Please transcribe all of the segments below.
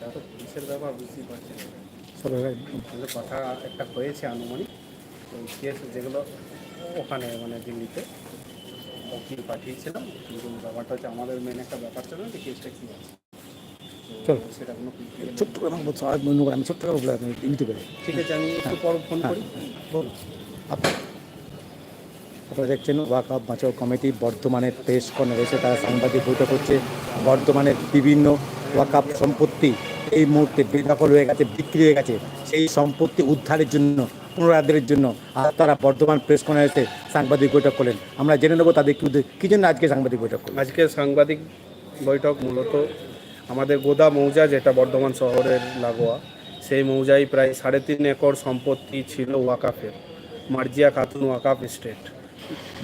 এটা তো পুলিশের ব্যাপার বুঝতেই পারছেন সব কথা একটা হয়েছে আনুমানিক তো কেস যেগুলো ওখানে মানে দিল্লিতে উকিল পাঠিয়েছিলাম কিন্তু ব্যাপারটা হচ্ছে আমাদের মেন একটা ব্যাপার ছিল যে কেসটা কী আছে। সেটা কোনো ছোট্ট আমি ছোট্ট করে বলে আপনি ইউটিউবে ঠিক আছে আমি একটু পর ফোন করি। বলুন। আপনার দেখছেন ওয়াকআপ বাঁচাও কমিটি বর্ধমানে প্রেস কর্নার এসে তারা সাংবাদিক বৈঠক করছে। বর্ধমানের বিভিন্ন ওয়াকআপ সম্পত্তি এই মুহূর্তে বেদখল হয়ে গেছে, বিক্রি হয়ে গেছে। সেই সম্পত্তি উদ্ধারের জন্য, পুনরুদ্ধারের জন্য আর তারা বর্ধমান প্রেস কর্নার এসে সাংবাদিক বৈঠক করলেন। আমরা জেনে নেব তাদের কি কি জন্য আজকে সাংবাদিক বৈঠক আজকে সাংবাদিক বৈঠক মূলত আমাদের গোদা মৌজা, যেটা বর্ধমান শহরের লাগোয়া, সেই মৌজায় প্রায় সাড়ে তিন একর সম্পত্তি ছিল ওয়াকাফের, মার্জিয়া খাতুন ওয়াকাফ স্টেট।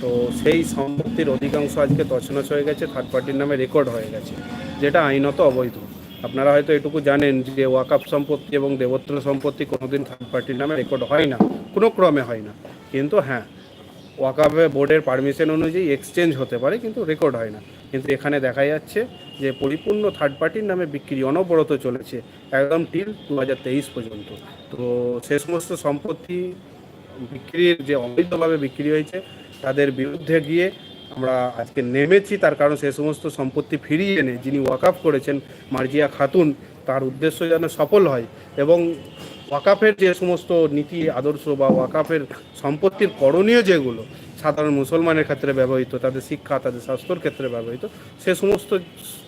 তো সেই সম্পত্তির অধিকাংশ আজকে তছনছ হয়ে গেছে থার্ড পার্টির নামে রেকর্ড হয়ে গেছে। যেটা আইনত অবৈধ। আপনারা হয়তো এটুকু জানেন যে ওয়াকাফ সম্পত্তি এবং দেবত্র সম্পত্তি কোনোদিন থার্ড পার্টির নামে রেকর্ড হয় না, কোনো ক্রমে হয় না। কিন্তু হ্যাঁ ওয়াকাফে বোর্ডের পারমিশন অনুযায়ী এক্সচেঞ্জ হতে পারে কিন্তু রেকর্ড হয় না। কিন্তু এখানে দেখা যাচ্ছে যে পরিপূর্ণ থার্ড পার্টির নামে বিক্রি অনবরত চলেছে, একদম টিল দু হাজার তেইশ পর্যন্ত। তো সে সমস্ত সম্পত্তি বিক্রির যে অবৈধভাবে বিক্রি হয়েছে, তাদের বিরুদ্ধে গিয়ে আমরা আজকে নেমেছি, তার কারণ সে সমস্ত সম্পত্তি ফিরিয়ে এনে যিনি ওয়াকাফ করেছেন মার্জিয়া খাতুন, তার উদ্দেশ্য যেন সফল হয়। এবং ওয়াকাফের যে সমস্ত নীতি, আদর্শ বা ওয়াকাফের সম্পত্তির করণীয় যেগুলো সাধারণ মুসলমানের ক্ষেত্রে ব্যবহৃত তাদের শিক্ষা তাদের স্বাস্থ্যর ক্ষেত্রে ব্যবহৃত সে সমস্ত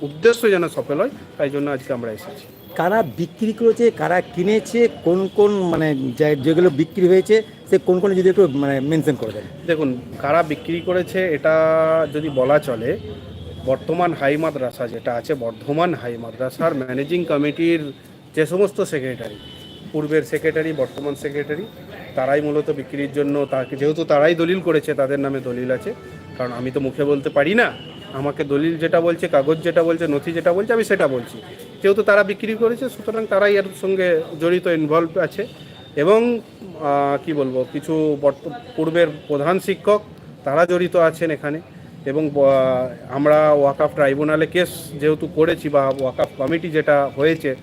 উদ্দেশ্য যেন সফল হয় তাই জন্য আজকে আমরা এসেছি। কারা বিক্রি করেছে কারা কিনেছে কোন কোন মানে যেগুলো বিক্রি হয়েছে সে কোন কোন যদি একটু মানে মেনশন করে দেন। দেখুন কারা বিক্রি করেছে এটা যদি বলা চলে বর্তমান হাই মাদ্রাসা যেটা আছে বর্ধমান হাই মাদ্রাসার ম্যানেজিং কমিটির যে সমস্ত সেক্রেটারি পূর্বের সেক্রেটারি বর্তমান সেক্রেটারি তারাই মূলত বিক্রির জন্য তাকে যেহেতু তারাই দলিল করেছে, তাদের নামে দলিল আছে। কারণ আমি তো মুখে বলতে পারি না, আমাকে দলিল যেটা বলছে, কাগজ যেটা বলছে, নথি যেটা বলছে, আমি সেটা বলছি। যেহেতু তারা বিক্রি করেছে, সুতরাং তারাই এর সঙ্গে জড়িত ইনভলভ আছে। এবং কি বলব, কিছু বর্ত- পূর্বের প্রধান শিক্ষক তারা জড়িত আছেন এখানে। এবং আমরা ওয়াকাফ ট্রাইব্যুনালে কেস যেহেতু করেছি বা ওয়াকাফ কমিটি যেটা হয়েছে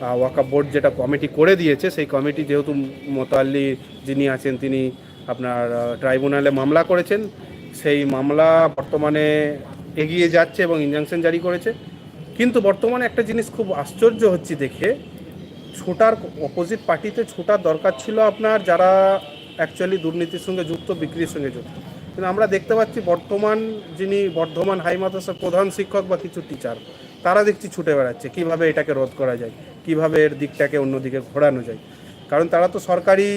আহ, ওয়াকাফ বোর্ড যেটা কমিটি করে দিয়েছে সেই কমিটি যেহেতু মোতাল্লি যিনি আছেন তিনি আপনার ট্রাইব্যুনালে মামলা করেছেন। সেই মামলা বর্তমানে এগিয়ে যাচ্ছে এবং ইনজাংশন জারি করেছে। কিন্তু বর্তমানে একটা জিনিস খুব আশ্চর্য হচ্ছে দেখে ছোটার অপোজিট পার্টিতে ছোটার দরকার ছিল আপনার যারা অ্যাকচুয়ালি দুর্নীতির সঙ্গে যুক্ত বিক্রির সঙ্গে যুক্ত। কিন্তু আমরা দেখতে পাচ্ছি বর্তমান যিনি বর্ধমান হাই মাদ্রাসার প্রধান শিক্ষক বা কিছু টিচার তারা দেখছি ছুটে বেড়াচ্ছে কীভাবে এটাকে রোধ করা যায়। কীভাবে এর দিকটাকে অন্যদিকে ঘোরানো যায়। কারণ তারা তো সরকারি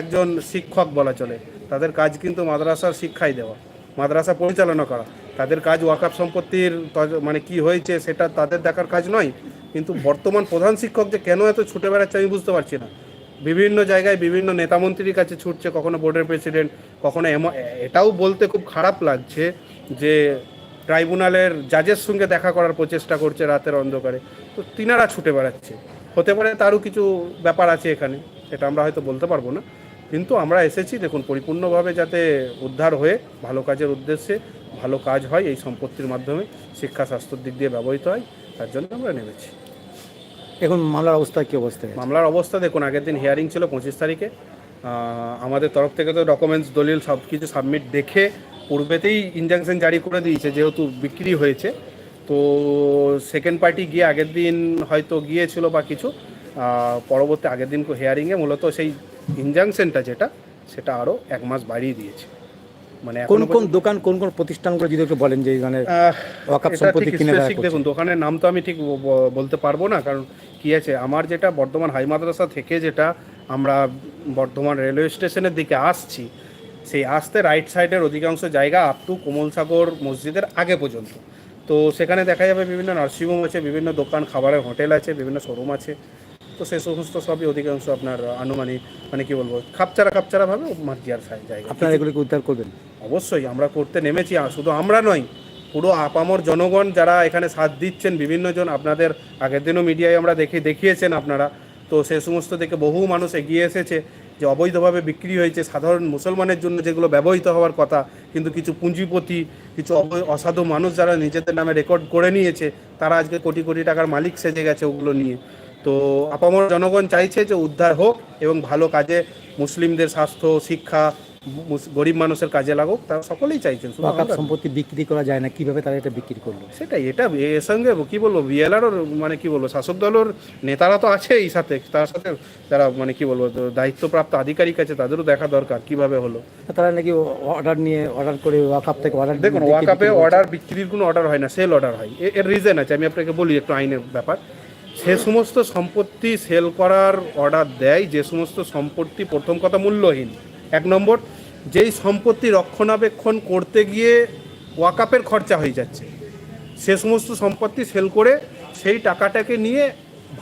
একজন শিক্ষক বলা চলে। তাদের কাজ কিন্তু মাদ্রাসার শিক্ষাই দেওয়া, মাদ্রাসা পরিচালনা করা। তাদের কাজ ওয়াকাফ সম্পত্তির মানে কি হয়েছে সেটা তাদের দেখার কাজ নয়। কিন্তু বর্তমান প্রধান শিক্ষক যে কেন এত ছুটে বেড়াচ্ছে আমি বুঝতে পারছি না। বিভিন্ন জায়গায় বিভিন্ন নেতামন্ত্রীর কাছে ছুটছে, কখনো বোর্ডের প্রেসিডেন্ট, কখনো এটাও বলতে খুব খারাপ লাগছে যে ট্রাইব্যুনালের জাজের সঙ্গে দেখা করার প্রচেষ্টা করছে রাতের অন্ধকারে। তো তিনারা ছুটে বেড়াচ্ছে। হতে পারে তারও কিছু ব্যাপার আছে এখানে সেটা আমরা হয়তো বলতে পারব না। কিন্তু আমরা এসেছি দেখুন পরিপূর্ণভাবে যাতে উদ্ধার হয়ে ভালো কাজের উদ্দেশ্যে ভালো কাজ হয় এই সম্পত্তির মাধ্যমে শিক্ষা স্বাস্থ্যর দিক দিয়ে ব্যবহৃত হয় তার জন্য আমরা নেমেছি। এখন মামলার অবস্থা কি অবস্থায় মামলার অবস্থা দেখুন আগের দিন হিয়ারিং ছিল পঁচিশ তারিখে। আমাদের তরফ থেকে তো ডকুমেন্টস দলিল সব কিছু সাবমিট দেখে পূর্বেতেই ইনজাংশন জারি করে দিয়েছে যেহেতু বিক্রি হয়েছে তো সেকেন্ড পার্টি গিয়ে আগের দিন হয়তো গিয়েছিল বা কিছু পরবর্তী আগের দিন হিয়ারিংয়ে মূলত সেই ইনজাংশনটা যেটা সেটা আরও এক মাস বাড়িয়ে দিয়েছে। মানে কোন কোন দোকান কোন কোন প্রতিষ্ঠানগুলো যদি একটু বলেন যে মানে সম্পত্তি কিনে দেখুন দোকানের নাম তো আমি ঠিক বলতে পারব না কারণ কি আছে আমার যেটা বর্ধমান হাই মাদ্রাসা থেকে যেটা আমরা বর্ধমান রেলওয়ে স্টেশনের দিকে আসছি সেই আসতে রাইট সাইডের অধিকাংশ জায়গা আপ টু কোমলসাগর মসজিদের আগে পর্যন্ত। তো সেখানে দেখা যাবে বিভিন্ন নার্সিংহোম আছে বিভিন্ন দোকান খাবারের হোটেল আছে বিভিন্ন শোরুম আছে। তো সেই সমস্ত সবই অধিকাংশ আপনার আনুমানিক মানে কি বলব খাপচারা খাপচারা খাপচারাভাবে মার্জিয়ার জায়গা। আপনারা এগুলোকে উদ্ধার করবেন? অবশ্যই আমরা করতে নেমেছি। শুধু আমরা নই পুরো আপামর জনগণ যারা এখানে সাথ দিচ্ছেন বিভিন্ন জন আপনাদের আগের দিনও মিডিয়ায় আমরা দেখে দেখিয়েছেন আপনারা। তো সে সমস্ত থেকে বহু মানুষ এগিয়ে এসেছে। যে অবৈধভাবে বিক্রি হয়েছে সাধারণ মুসলমানের জন্য যেগুলো ব্যবহৃত হওয়ার কথা, কিন্তু কিছু পুঁজিপতি, কিছু অসাধু মানুষ যারা নিজেদের নামে রেকর্ড করে নিয়েছে, তারা আজকে কোটি কোটি টাকার মালিক সেজে গেছে ওগুলো নিয়ে। তো আপামর জনগণ চাইছে যে উদ্ধার হোক এবং ভালো কাজে মুসলিমদের স্বাস্থ্য, শিক্ষা গরিব মানুষের কাজে লাগুক তারা সকলেই চাইছেন। শুধু সম্পত্তি বিক্রি করা যায় না কীভাবে তারা এটা বিক্রি করল? সেটাই এটা এর সঙ্গে কি বলব বিএলআরও মানে কি বলব শাসক দলের নেতারা তো আছেই সাথে তার সাথে যারা মানে কি বলব দায়িত্বপ্রাপ্ত আধিকারিক আছে তাদেরও দেখা দরকার কীভাবে হলো। তারা নাকি অর্ডার নিয়ে অর্ডার করে ওয়াকাপ থেকে অর্ডার দেখুন ওয়াকাপে অর্ডার বিক্রির কোনো অর্ডার হয় না সেল অর্ডার হয়। এর রিজন আছে আমি আপনাকে বলি একটু আইনের ব্যাপার। সে সমস্ত সম্পত্তি সেল করার অর্ডার দেয় যে সমস্ত সম্পত্তি প্রথম কথা মূল্যহীন। এক নম্বর, যেই সম্পত্তি রক্ষণাবেক্ষণ করতে গিয়ে ওয়াকাপের খরচা হয়ে যাচ্ছে, সে সমস্ত সম্পত্তি সেল করে সেই টাকাটাকে নিয়ে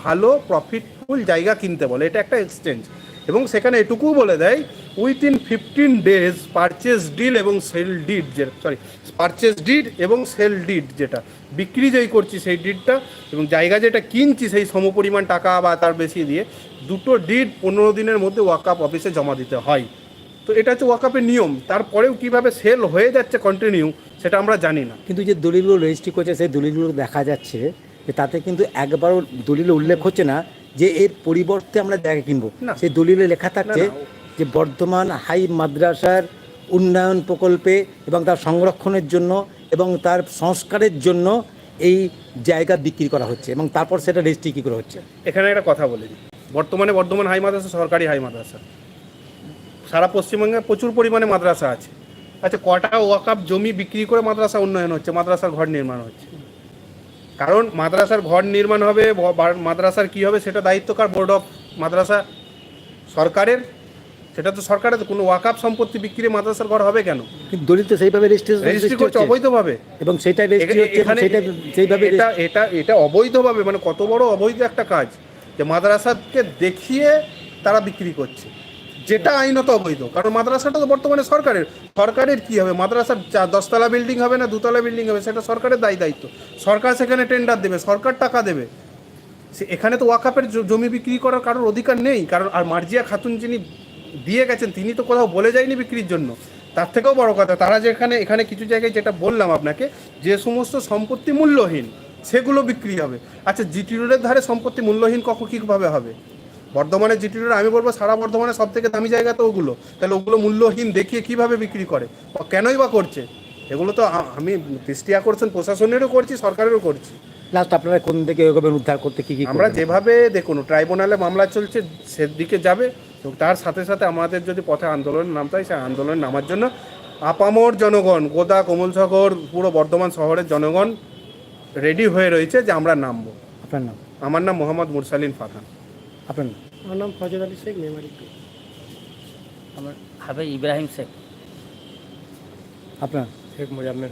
ভালো প্রফিটফুল জায়গা কিনতে বলে, এটা একটা এক্সচেঞ্জ এবং সেখানে এটুকুও বলে দেয় within fifteen days purchase deal এবং সেল ডিড যে সরি পারচেস ডিড এবং সেল ডিড যেটা, বিক্রি যেই করছি সেই ডিডটা এবং জায়গা যেটা কিনছি সেই সমপরিমাণ টাকা বা তার বেশি দিয়ে, দুটো ডিড পনেরো দিনের মধ্যে ওয়াকআপ অফিসে জমা দিতে হয়। তো এটা হচ্ছে ওয়াকআপের নিয়ম। তারপরেও কীভাবে সেল হয়ে যাচ্ছে কন্টিনিউ সেটা আমরা জানি না। কিন্তু যে দলিলগুলো রেজিস্ট্রি করছে সেই দলিলগুলো দেখা যাচ্ছে যে তাতে কিন্তু একবারও দলিলে উল্লেখ হচ্ছে না যে এর পরিবর্তে আমরা জায়গা কিনবো। সেই দলিলে লেখা থাকছে। যে বর্ধমান হাই মাদ্রাসার উন্নয়ন প্রকল্পে এবং তার সংরক্ষণের জন্য এবং তার সংস্কারের জন্য এই জায়গা বিক্রি করা হচ্ছে এবং তারপর সেটা রেজিস্ট্রি কী করে হচ্ছে? এখানে একটা কথা বলে দিই। বর্তমানে বর্ধমান হাই মাদ্রাসা সরকারি হাই মাদ্রাসা। সারা পশ্চিমবঙ্গে প্রচুর পরিমাণে মাদ্রাসা আছে। আচ্ছা কটা ওয়াকাপ জমি বিক্রি করে মাদ্রাসা উন্নয়ন হচ্ছে মাদ্রাসার ঘর নির্মাণ হচ্ছে? কারণ মাদ্রাসার ঘর নির্মাণ হবে মাদ্রাসার কি হবে সেটা দায়িত্বকার বোর্ড অফ মাদ্রাসা সরকারের। সেটা তো সরকারের কোনো ওয়াকাপ সম্পত্তি বিক্রি মাদ্রাসার ঘর হবে কেন? কিন্তু দলিল সেইভাবে রেজিস্ট্রি করছে অবৈধভাবে। এবং হচ্ছে এখানে সেইভাবে এটা এটা এটা অবৈধভাবে মানে কত বড় অবৈধ একটা কাজ যে মাদ্রাসাকে দেখিয়ে তারা বিক্রি করছে। যেটা আইনত অবৈধ, কারণ মাদ্রাসাটা তো বর্তমানে সরকারের। সরকারের কি হবে? মাদ্রাসার দশতলা বিল্ডিং হবে না দুতলা বিল্ডিং হবে? সেটা সরকারের দায়ী দায়িত্ব। সরকার সেখানে টেন্ডার দেবে, সরকার টাকা দেবে। সে, এখানে তো ওয়াকাপের জমি বিক্রি করার কারোর অধিকার নেই। কারণ, আর মার্জিয়া খাতুন যিনি দিয়ে গেছেন, তিনি তো কোথাও বলে যায়নি বিক্রির জন্য। তার থেকেও বড় কথা, তারা যেখানে এখানে কিছু জায়গায় যেটা বললাম আপনাকে, যে সমস্ত সম্পত্তি মূল্যহীন, সেগুলো বিক্রি হবে। আচ্ছা জিটি রোডের ধারে সম্পত্তি মূল্যহীন কখন, কীভাবে হবে? বর্ধমানের জিটি রোড আমি বলব সারা বর্ধমানে সব থেকে দামি জায়গা তো ওগুলো। তাহলে ওগুলো মূল্যহীন দেখিয়ে কীভাবে বিক্রি করে? কেনই বা করছে? এগুলো তো আমি দৃষ্টি আকর্ষণ প্রশাসনেরও করছি সরকারেরও করছি। লাস্ট আপনারা কোন দিকে এগোবেন উদ্ধার করতে কি কি আমরা যেভাবে দেখুন ট্রাইব্যুনালে মামলা চলছে সেদিকে যাবে। তার সাথে সাথে আমাদের যদি পথে আন্দোলন নামতে হয় সেই আন্দোলন নামার জন্য আপামর জনগণ গোদা কমলসাগর পুরো বর্ধমান শহরের জনগণ রেডি হয়ে রয়েছে যে আমরা নামবো। আপনার নাম? আমার নাম মোহাম্মদ মুরসালিন ফারহান। আপনার নাম? আমার নাম ফজল আলী শেখ মেমারি আমার হাবে ইব্রাহিম শেখ। আপনার? শেখ মোজাম্মের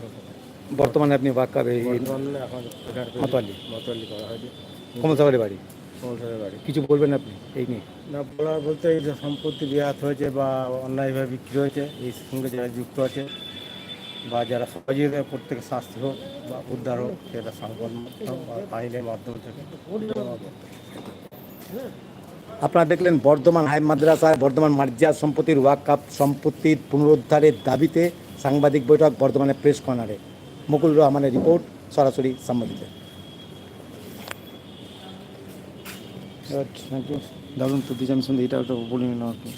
বর্তমানে আপনি ওয়াকাব এই মতোয়ালি। মতোয়ালি করা হয়নি কমলসাগরের বাড়ি? সংসারের বাড়ি। কিছু বলবেন আপনি এই নিয়ে? না বলার বলতে এই যে সম্পত্তি বিয়াত হয়েছে বা অন্যায়ভাবে বিক্রি হয়েছে এই সঙ্গে যারা যুক্ত আছে বা যারা সহযোগিতা প্রত্যেকে শাস্তি হোক বা উদ্ধার হোক সেটা সংবাদ মাধ্যম বা আইনের মাধ্যম থেকে। আপনারা দেখলেন বর্ধমান হাই মাদ্রাসায় বর্ধমান মার্জিয়া সম্পত্তির ওয়াকাপ সম্পত্তির পুনরুদ্ধারের দাবিতে সাংবাদিক বৈঠক বর্ধমানের প্রেস কর্নারে। মুকুল রহমানের রিপোর্ট, সরাসরি সম্বন্ধিত দারুণ তো দিজাম শুনতে এটা বলিনি না আপনি।